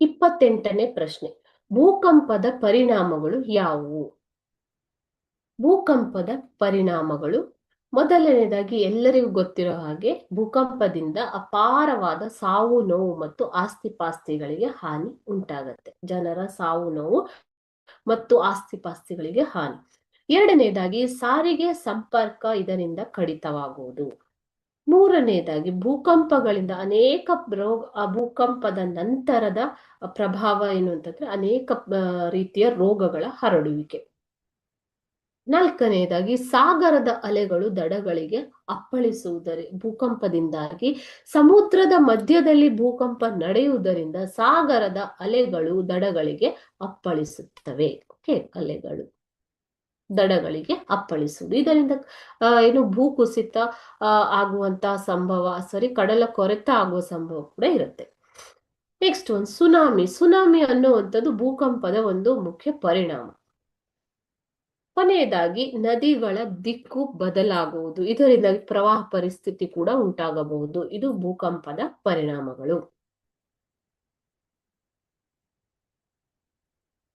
ಇಪ್ಪತ್ತೆಂಟನೇ ಪ್ರಶ್ನೆ. ಭೂಕಂಪದ ಪರಿಣಾಮಗಳು ಯಾವುವು? ಭೂಕಂಪದ ಪರಿಣಾಮಗಳು. ಮೊದಲನೇದಾಗಿ ಎಲ್ಲರಿಗೂ ಗೊತ್ತಿರೋ ಹಾಗೆ ಭೂಕಂಪದಿಂದ ಅಪಾರವಾದ ಸಾವು, ನೋವು ಮತ್ತು ಆಸ್ತಿಪಾಸ್ತಿಗಳಿಗೆ ಹಾನಿ ಉಂಟಾಗತ್ತೆ. ಜನರ ಸಾವು, ನೋವು ಮತ್ತು ಆಸ್ತಿಪಾಸ್ತಿಗಳಿಗೆ ಹಾನಿ. ಎರಡನೇದಾಗಿ ಸಾರಿಗೆ ಸಂಪರ್ಕ ಇದರಿಂದ ಕಡಿತವಾಗುವುದು. ಮೂರನೇದಾಗಿ ಭೂಕಂಪಗಳಿಂದ ಅನೇಕ ರೋಗ, ಆ ಭೂಕಂಪದ ನಂತರದ ಪ್ರಭಾವ ಏನು ಅಂತಂದ್ರೆ ಅನೇಕ ರೀತಿಯ ರೋಗಗಳ ಹರಡುವಿಕೆ. ನಾಲ್ಕನೆಯದಾಗಿ ಸಾಗರದ ಅಲೆಗಳು ದಡಗಳಿಗೆ ಅಪ್ಪಳಿಸುವುದರಿ, ಭೂಕಂಪದಿಂದಾಗಿ ಸಮುದ್ರದ ಮಧ್ಯದಲ್ಲಿ ಭೂಕಂಪ ನಡೆಯುವುದರಿಂದ ಸಾಗರದ ಅಲೆಗಳು ದಡಗಳಿಗೆ ಅಪ್ಪಳಿಸುತ್ತವೆ. ಓಕೆ, ಅಲೆಗಳು. ದಡಗಳಿಗೆ ಅಪ್ಪಳಿಸುವುದು. ಇದರಿಂದ ಏನು ಭೂಕುಸಿತ ಆಗುವಂತಹ ಸಂಭವ, ಸಾರಿ, ಕಡಲ ಕೊರೆತ ಆಗುವ ಸಂಭವ ಕೂಡ ಇರುತ್ತೆ. ನೆಕ್ಸ್ಟ್ ಒಂದು ಸುನಾಮಿ ಸುನಾಮಿ ಅನ್ನುವಂಥದ್ದು ಭೂಕಂಪದ ಒಂದು ಮುಖ್ಯ ಪರಿಣಾಮ. ಕೊನೆಯದಾಗಿ, ನದಿಗಳ ದಿಕ್ಕು ಬದಲಾಗುವುದು. ಇದರಿಂದಾಗಿ ಪ್ರವಾಹ ಪರಿಸ್ಥಿತಿ ಕೂಡ ಉಂಟಾಗಬಹುದು. ಇದು ಭೂಕಂಪದ ಪರಿಣಾಮಗಳು.